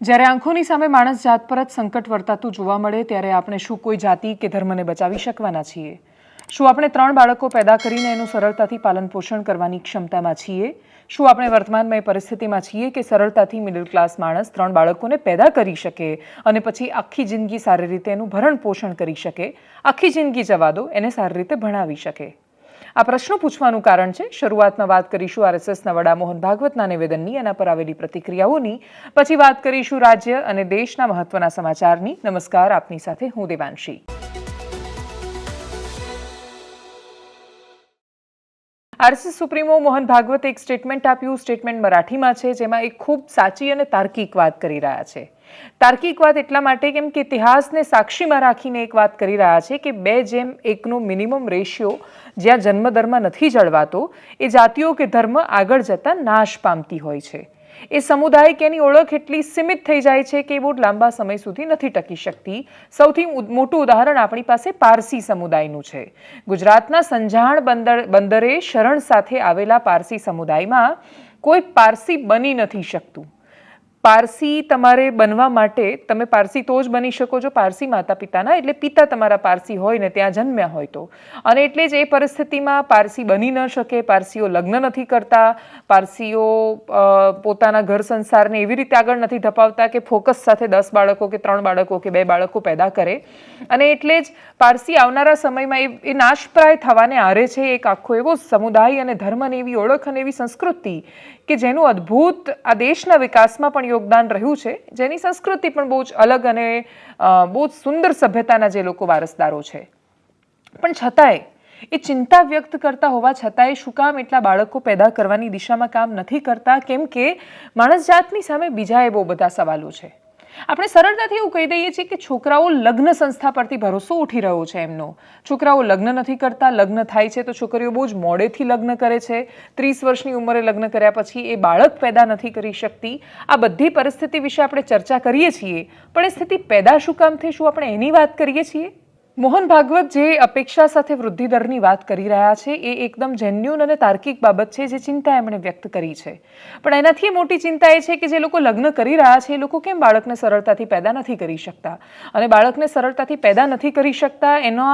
જ્યારે આંખોની સામે માણસ જાત પર જ સંકટ વર્તાતું જોવા મળે, ત્યારે આપણે શું કોઈ જાતિ કે ધર્મને બચાવી શકવાના છીએ? શું આપણે ત્રણ બાળકો પેદા કરીને એનું સરળતાથી પાલન પોષણ કરવાની ક્ષમતામાં છીએ? શું આપણે વર્તમાનમાં એ પરિસ્થિતિમાં છીએ કે સરળતાથી મિડલ ક્લાસ માણસ ત્રણ બાળકોને પેદા કરી શકે અને પછી આખી જિંદગી સારી રીતે એનું ભરણ પોષણ કરી શકે? આખી જિંદગી જવા દો, એને સારી રીતે ભણાવી શકે. આ પ્રશ્નો પૂછવાનું કારણ છે. શરૂઆતમાં વાત કરીશું આરએસએસના વડા મોહન ભાગવતના નિવેદનની. એના પર આવેલી પ્રતિક્રિયાઓની. પછી વાત કરીશું રાજ્ય અને દેશના મહત્વના સમાચારની. નમસ્કાર, આપની સાથે હું દેવાંશી. આરસી સુપ્રીમો મોહન ભાગવતે એક સ્ટેટમેન્ટ આપ્યું. સ્ટેટમેન્ટ મરાઠીમાં છે, જેમાં એક ખૂબ સાચી અને તાર્કિક વાત કરી રહ્યા છે. તાર્કિક વાત એટલા માટે કેમ કે ઇતિહાસને સાક્ષીમાં રાખીને એક વાત કરી રહ્યા છે કે બે જેમ એકનો મિનિમમ રેશિયો જ્યાં જન્મધર્મ નથી જળવાતો, એ જાતિઓ કે ધર્મ આગળ જતાં નાશ પામતી હોય છે. એ સમુદાય કે એની ઓળખ એટલી સીમિત થઈ જાય છે કે એ બહુ લાંબા સમય સુધી નથી ટકી શકતી. સૌથી મોટું ઉદાહરણ આપણી પાસે પારસી સમુદાયનું છે. ગુજરાતના સંજાણ બંદર, બંદરે શરણ સાથે આવેલા પારસી સમુદાયમાં કોઈ પારસી બની નથી શકતું. પારસી તમારે બનવા માટે, તમે પારસી તો જ બની શકો છો, પારસી માતા પિતાના એટલે પિતા તમારા પારસી હોય ને ત્યાં જન્મ્યા હોય તો. અને એટલે જ એ પરિસ્થિતિમાં પારસી બની ન શકે, પારસીઓ લગ્ન નથી કરતા, પારસીઓ પોતાના ઘર સંસારને એવી રીતે આગળ નથી ધપાવતા કે ફોકસ સાથે દસ બાળકો કે ત્રણ બાળકો કે બે બાળકો પેદા કરે. અને એટલે જ પારસી આવનારા સમયમાં એ- એ નાશપ્રાય થવાને આરે છે એક આખો એવો સમુદાય અને ધર્મને એવી ઓળખ અને એવી સંસ્કૃતિ કે જેનું અદ્ભુત આ દેશના વિકાસમાં પણ યોગદાન રહ્યું છે. જેની સંસ્કૃતિ પણ બહુ જ અલગ અને બહુ જ સુંદર સભ્યતાના જે લોકો વારસદારો છે. પણ છતાંય, એ ચિંતા વ્યક્ત કરતા હોવા છતાંય શું કામ એટલા બાળકો પેદા કરવાની દિશામાં કામ નથી કરતા? કેમ કે માણસ જાતની સામે બીજા એ બહુ બધા સવાલો છે. આપણે સરળતાથી એવું કહી દઈએ છીએ કે છોકરાઓ લગ્ન સંસ્થા પરથી ભરોસો ઉઠી રહ્યો છે એમનો. છોકરાઓ લગ્ન નથી કરતા, લગ્ન થાય છે તો છોકરીઓ બહુ જ મોડેથી લગ્ન કરે છે. ત્રીસ વર્ષની ઉંમરે લગ્ન કર્યા પછી એ બાળક પેદા નથી કરી શકતી. આ બધી પરિસ્થિતિ વિશે આપણે ચર્ચા કરીએ છીએ. પણ એ સ્થિતિ પેદા શું કામ થઈ, શું આપણે એની વાત કરીએ છીએ? મોહન ભાગવત જે અપેક્ષા સાથે વૃદ્ધિ દરની વાત કરી રહ્યા છે, એ એકદમ જેન્યુન અને તાર્કિક બાબત છે જે ચિંતા એમણે વ્યક્ત કરી છે. પણ એનાથી મોટી ચિંતા એ છે કે જે લોકો લગ્ન કરી રહ્યા છે, એ લોકો કેમ બાળકને સરળતાથી પેદા નથી કરી શકતા? અને બાળકને સરળતાથી પેદા નથી કરી શકતા, એનો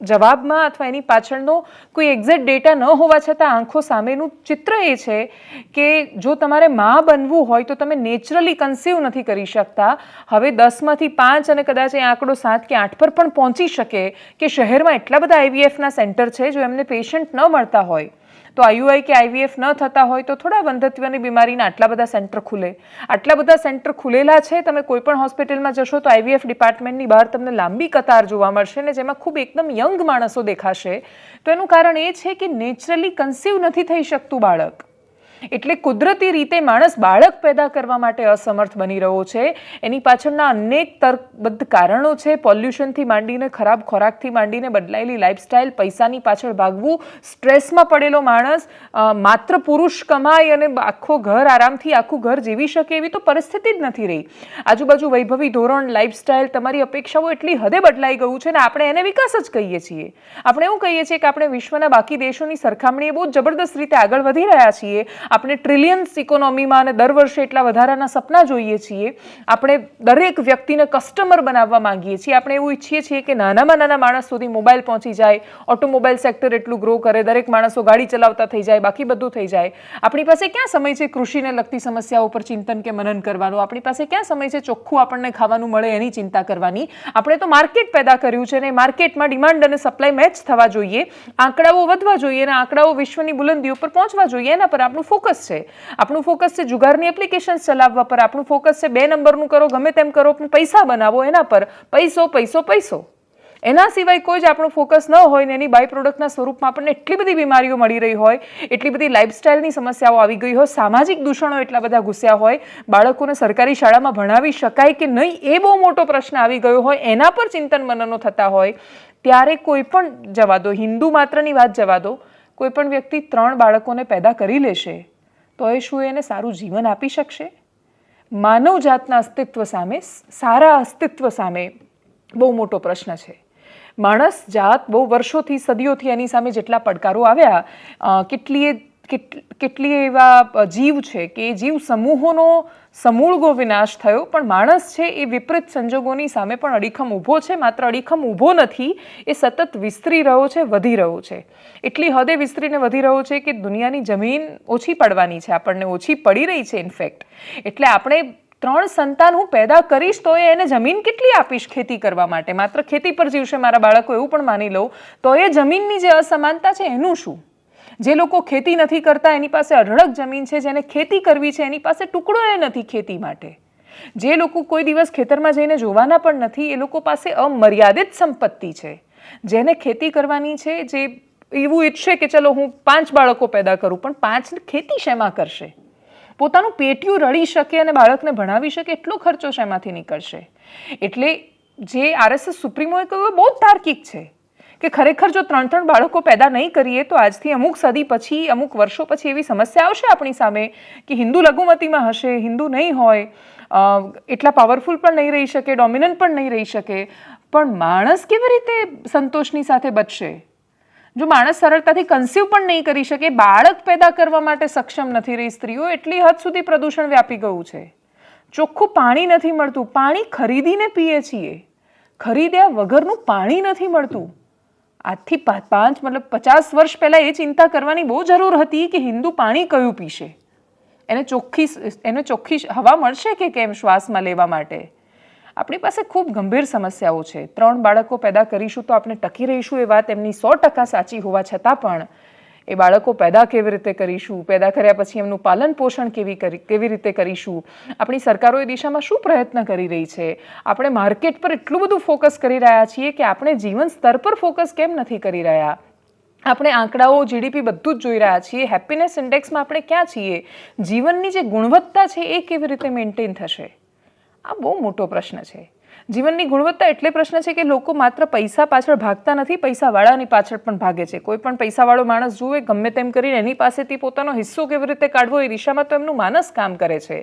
જવાબમાં અથવા એની પાછળનો કોઈ એક્ઝેક્ટ ડેટા ન હોવા છતાં આંખો સામેનું ચિત્ર એ છે કે જો તમારે મા બનવું હોય તો તમે નેચરલી કન્સીવ નથી કરી શકતા. હવે દસમાંથી પાંચ અને કદાચ એ આંકડો સાત કે આઠ પર પણ પહોંચી શકે કે શહેરમાં એટલા બધા આઈવીએફના સેન્ટર છે, જો એમને પેશન્ટ ન મળતા હોય. તો આઈયુઆઈ કે આઈવીએફ ન થતા હોય તો થોડા વંધત્વની બીમારીના આટલા બધા સેન્ટર ખુલે. આટલા બધા સેન્ટર ખુલેલા છે, તમે કોઈ પણ હોસ્પિટલમાં જશો તો આઈવીએફ ડિપાર્ટમેન્ટની બહાર તમને લાંબી કતાર જોવા મળશે ને જેમાં ખૂબ એકદમ યંગ માણસો દેખાશે. તો એનું કારણ એ છે કે નેચરલી કન્સીવ નથી થઈ શકતું બાળક. એટલે કુદરતી રીતે માણસ બાળક પેદા કરવા માટે અસમર્થ બની રહ્યો છે. એની પાછળના અનેક તર્કબદ્ધ કારણો છે. પોલ્યુશનથી માંડીને, ખરાબ ખોરાકથી માંડીને બદલાયેલી લાઇફસ્ટાઇલ પૈસાની પાછળ ભાગવું સ્ટ્રેસમાં પડેલો માણસ માત્ર પુરુષ કમાય અને આખો ઘર આરામથી આખું ઘર જીવી શકે એવી તો પરિસ્થિતિ જ નથી રહી. આજુબાજુ વૈભવી ધોરણ લાઇફસ્ટાઇલ તમારી અપેક્ષાઓ એટલી હદે બદલાઈ ગયું છે ને આપણે એને વિકાસ જ કહીએ છીએ. આપણે એવું કહીએ છીએ કે આપણે વિશ્વના બાકી દેશોની સરખામણીએ બહુ જબરદસ્ત રીતે આગળ વધી રહ્યા છીએ. આપણે ટ્રિલિયન્સ ઇકોનોમીમાં અને દર વર્ષે એટલા વધારાના સપના જોઈએ છીએ. આપણે દરેક વ્યક્તિને કસ્ટમર બનાવવા માંગીએ છીએ. આપણે એવું ઈચ્છીએ છીએ કે નાનામાં નાના માણસ સુધી મોબાઈલ પહોંચી જાય ઓટોમોબાઈલ સેક્ટર એટલું ગ્રો કરે, દરેક માણસો ગાડી ચલાવતા થઈ જાય, બાકી બધું થઈ જાય. આપણી પાસે ક્યાં સમય છે કૃષિને લગતી સમસ્યાઓ પર ચિંતન કે મનન કરવાનું? આપણી પાસે ક્યાં સમય છે ચોખ્ખું આપણને ખાવાનું મળે એની ચિંતા કરવાની? આપણે તો માર્કેટ પેદા કર્યું છે ને માર્કેટમાં ડિમાન્ડ અને સપ્લાય મેચ થવા જોઈએ. આંકડાઓ વધવા જોઈએ અને આંકડાઓ વિશ્વની બુલંદીઓ પર પહોંચવા જોઈએ. એના પર આપણું ફોકસ છે. આપણું ફોકસ છે જુગારની એપ્લિકેશન્સ ચલાવવા પર. આપણું ફોકસ છે બે નંબરનું કરો, ગમે તેમ કરો, પણ પૈસા બનાવો એના પર. પૈસો પૈસો પૈસો. એના સિવાય કોઈ જ આપણું ફોકસ ન હોય ને એની બાય પ્રોડક્ટના સ્વરૂપમાં આપણને એટલી બધી બીમારીઓ મળી રહી હોય, એટલી બધી લાઇફસ્ટાઇલની સમસ્યાઓ આવી ગઈ હોય, સામાજિક દૂષણો એટલા બધા ઘૂસ્યા હોય, બાળકોને સરકારી શાળામાં ભણાવી શકાય કે નહીં એ બહુ મોટો પ્રશ્ન આવી ગયો હોય, એના પર ચિંતન મનનો થતા હોય, ત્યારે કોઈ પણ જવા દો, હિન્દુ માત્રની વાત જવા દો, કોઈ પણ વ્યક્તિ ત્રણ બાળકોને પેદા કરી લેશે. તો એ શું એને સારું જીવન આપી શકશે? માનવ જાતના અસ્તિત્વ સામે, સારા અસ્તિત્વ સામે બહુ મોટો પ્રશ્ન છે. માણસ જાત બહુ વર્ષોથી, સદીઓથી એની સામે જેટલા પડકારો આવ્યા કેટલીય કેટ- કેટલી એવા જીવ છે કે જીવ સમૂહોનો સમૂળગો વિનાશ થયો, પણ માણસ છે એ વિપરીત સંજોગોની સામે પણ અડીખમ ઊભો છે, માત્ર અડીખમ ઊભો નથી, એ સતત વિસ્તરી રહ્યો છે, વધી રહ્યો છે. એટલી હદે વિસ્તરીને વધી રહ્યો છે કે દુનિયાની જમીન ઓછી પડવાની છે, આપણને ઓછી પડી રહી છે, ઇનફેક્ટ. એટલે આપણે ત્રણ સંતાન હું પેદા કરીશ તો એને જમીન કેટલી આપીશ ખેતી કરવા માટે? માત્ર ખેતી પર જીવશે મારા બાળકો, એવું પણ માની લઉં. તો એ જમીનની જે અસમાનતા છે, એનું શું? જે લોકો ખેતી નથી કરતા, એની પાસે અઢળક જમીન છે, જેને ખેતી કરવી છે, એની પાસે ટુકડો એ નથી ખેતી માટે. જે લોકો કોઈ દિવસ ખેતરમાં જઈને જોવાના પણ નથી, એ લોકો પાસે અમર્યાદિત સંપત્તિ છે. જેને ખેતી કરવાની છે, જે એવું ઈચ્છે કે ચલો હું પાંચ બાળકો પેદા કરું, પણ પાંચ ખેતી શેમાં કરશે? પોતાનું પેટિયું રળી શકે અને બાળકને ભણાવી શકે, એટલો ખર્ચો શેમાંથી નીકળશે? એટલે જે આરએસએસ સુપ્રીમોએ કહ્યું બહુ તાર્કિક છે. કે ખરેખર જો ત્રણ ત્રણ બાળકો પેદા નહીં કરીએ તો આજથી અમુક સદી પછી, અમુક વર્ષો પછી એવી સમસ્યા આવશે આપણી સામે કે હિન્દુ લઘુમતીમાં હશે, હિન્દુ નહીં હોય એટલા પાવરફુલ પણ નહીં રહી શકે ડોમિનન્ટ પણ નહીં રહી શકે. પણ માણસ કેવી રીતે સંતોષની સાથે બચશે? જો માણસ સરળતાથી કન્સીવ પણ નહીં કરી શકે, બાળક પેદા કરવા માટે સક્ષમ નથી રહી, સ્ત્રીઓ એટલી હદ સુધી પ્રદૂષણ વ્યાપી ગયું છે. ચોખ્ખું પાણી નથી મળતું, પાણી ખરીદીને પીએ છીએ. ખરીદ્યા વગરનું પાણી નથી મળતું. આજથી પાંચ, મતલબ પચાસ વર્ષ પહેલાં એ ચિંતા કરવાની બહુ જરૂર હતી કે હિન્દુ પાણી કયું પીશે. એને ચોખ્ખી એને ચોખ્ખી હવા મળશે કે કેમ શ્વાસમાં લેવા માટે? આપણી પાસે ખૂબ ગંભીર સમસ્યાઓ છે. ત્રણ બાળકો પેદા કરીશું તો આપણે ટકી રહીશું એ વાત એમની સો ટકા સાચી હોવા છતાં પણ એ બાળકો પેદા કેવી રીતે કરીશું? પેદા કર્યા પછી એમનું પાલન પોષણ કેવી કરી, કેવી રીતે કરીશું? આપણી સરકારો એ દિશામાં શું પ્રયત્ન કરી રહી છે? આપણે માર્કેટ પર એટલું બધું ફોકસ કરી રહ્યા છીએ કે આપણે જીવન સ્તર પર ફોકસ કેમ નથી કરી રહ્યા? આપણે આંકડાઓ જીડીપી બધું જ જોઈ રહ્યા છીએ. હેપીનેસ ઇન્ડેક્સમાં આપણે ક્યાં છીએ? જીવનની જે ગુણવત્તા છે એ કેવી રીતે મેન્ટેન થશે? આ બહુ મોટો પ્રશ્ન છે. જીવનની ગુણવત્તા એટલે પ્રશ્ન છે કે લોકો માત્ર પૈસા પાછળ ભાગતા નથી, પૈસાવાળાની પાછળ પણ ભાગે છે. કોઈ પણ પૈસાવાળો માણસ જુએ, ગમે તેમ કરીને એની પાસેથી પોતાનો હિસ્સો કેવી રીતે કાઢવો, એ દિશામાં તો એમનું માનસ કામ કરે છે.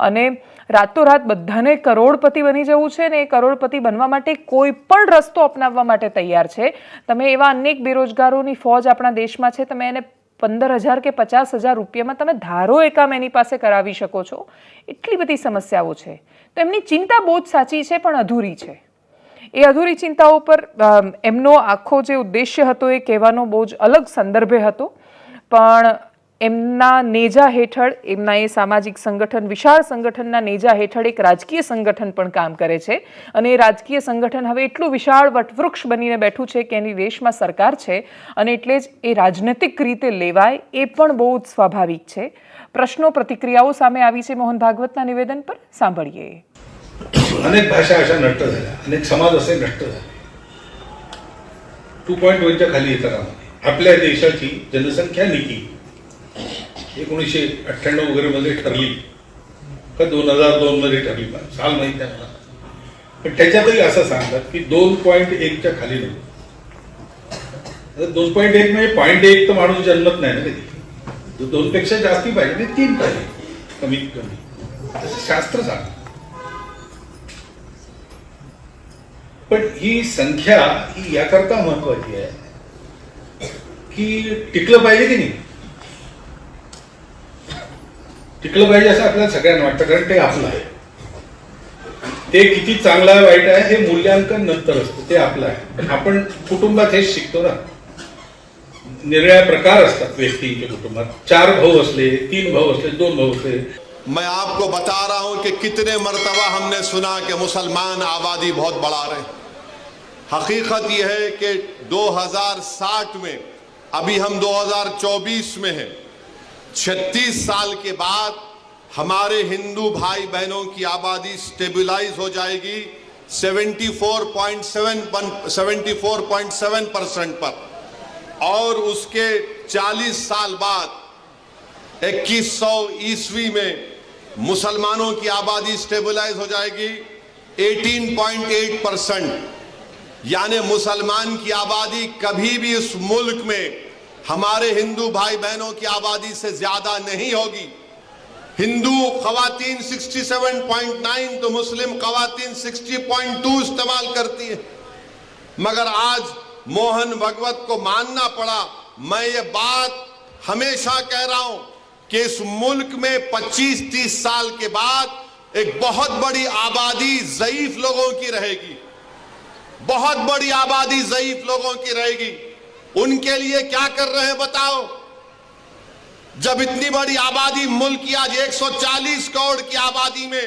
અને રાતોરાત બધાને કરોડપતિ બની જવું છે ને એ કરોડપતિ બનવા માટે કોઈ પણ રસ્તો અપનાવવા માટે તૈયાર છે. તમે એવા અનેક બેરોજગારોની ફોજ આપણા દેશમાં છે, તમે એને પંદર હજાર કે પચાસ હજાર રૂપિયામાં તમે ધારો એ કામ એની પાસે કરાવી શકો છો. એટલી બધી સમસ્યાઓ છે. તો એમની ચિંતા બહુ જ સાચી છે, પણ અધૂરી છે. એ અધૂરી ચિંતાઓ પર એમનો આખો જે ઉદ્દેશ્ય હતો એ કહેવાનો બહુ જ અલગ સંદર્ભે હતો. પણ એમના નેજા હેઠળ એમના એ સામાજિક સંગઠન વિશાળ સંગઠનના નેજા હેઠળ એક રાજકીય સંગઠન પણ કામ કરે છે અને એ રાજકીય સંગઠન હવે એટલું વિશાળ વટવૃક્ષ બનીને બેઠું છે કે એની દેશમાં સરકાર છે અને એટલે જ એ રાજનૈતિક રીતે લેવાય એ પણ બહુ જ સ્વાભાવિક છે પ્રશ્નો પ્રતિક્રિયાઓ સામે આવી છે મોહન ભાગવતના નિવેદન પર સાંભળીએ अनेक भाषा अशा नष्ट झाल्या अनेक समाज असे नष्ट झाले टू पॉईंट वनच्या खाली येतं का आपल्या देशाची जनसंख्या नीती एकोणीसशे अठ्ठ्याण्णव वगैरे मध्ये ठरली. का दोन हजार दोन मध्ये ठरली. साल माहीत नाही मला. पण त्याच्यातही असं सांगतात की दोन पॉईंट एकच्या खाली नको. दोन पॉईंट एक म्हणजे पॉईंट एक तर माणूस जन्मत नाही ना कधी. दोन पेक्षा जास्ती पाहिजे नाही तीन पाहिजे. कमीत कमी. तसं शास्त्र सांगतं. पण ही संख्या ही याकरता महत्वाची आहे. की टिकलं पाहिजे की नाही? टिकलं पाहिजे असं आपल्याला सगळ्यांना वाटतं, कारण ते आपलं आहे. ते किती चांगलं आहे, वाईट आहे, हे मूल्यांकन नंतर असतं, ते आपलं आहे. आपण कुटुंबात हेच शिकतो ना. निरळ्या प्रकार असतात व्यक्तींच्या कुटुंबात. चार भाऊ असले, तीन भाऊ असले, दोन भाऊ असले. मैं आपको बता रहा हूँ कि कितने मरतबा हमने सुना कि मुसलमान आबादी बहुत बढ़ा रहे हकीकत यह है कि 2060 में, अभी हम 2024 में हैं 36 साल के बाद हमारे हिंदू भाई बहनों की आबादी स्टेबलाइज हो जाएगी 74.7 74.7 परसेंट पर। और उसके 40 साल बाद 2100 ईस्वी में मुसलमानों की आबादी स्टेबलाइज हो जाएगी 18.8 परसेंट। यानी मुसलमान की आबादी कभी भी इस मुल्क में हमारे हिंदू भाई बहनों की आबादी से ज़्यादा नहीं होगी। हिंदू खवातीन 67.9 तो मुस्लिम खवातीन 60.2 इस्तेमाल करती है। मगर आज मोहन भगवत को मानना पड़ा। मैं ये बात हमेशा कह रहा हूँ कि इस मुल्क में 25-30 साल के बाद एक बहुत बड़ी आबादी जयीफ लोगों की रहेगी। बहुत बड़ी आबादी जयीफ लोगों की रहेगी। उनके लिए क्या कर रहे हैं बताओ? जब इतनी बड़ी आबादी मुल्क की आज 140 करोड़ की आबादी में,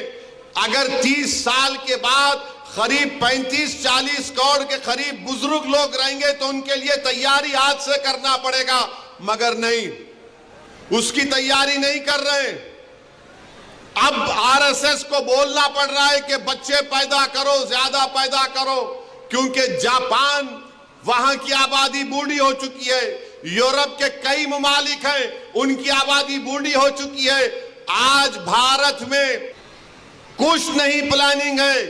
अगर 30 साल के बाद करीब 35-40 करोड़ के करीब बुज़ुर्ग लोग रहेंगे तो उनके लिए तैयारी आज से करना पड़ेगा। मगर नहीं, उसकी तैयारी नहीं कर रहे अब आरएसएस को बोलना पड़ रहा है कि बच्चे पैदा करो, ज़्यादा पैदा करो, क्योंकि जापान वहाँ की आबादी बूढ़ी हो चुकी है। यूरोप के कई ममालिक हैं, उनकी आबादी बूढ़ी हो चुकी है। आज भारत में कुछ नहीं प्लानिंग है।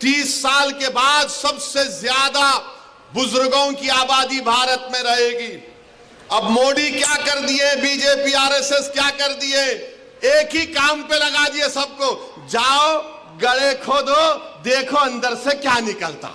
तीस साल के बाद सबसे ज़्यादा बुज़ुर्गों की आबादी भारत में रहेगी। अब मोदी क्या कर दिए? बीजेपी, आरएसएस क्या कर दिए? एक ही काम पे लगा दिए सबको। जाओ गड़े खोदो, देखो अंदर से क्या निकलता।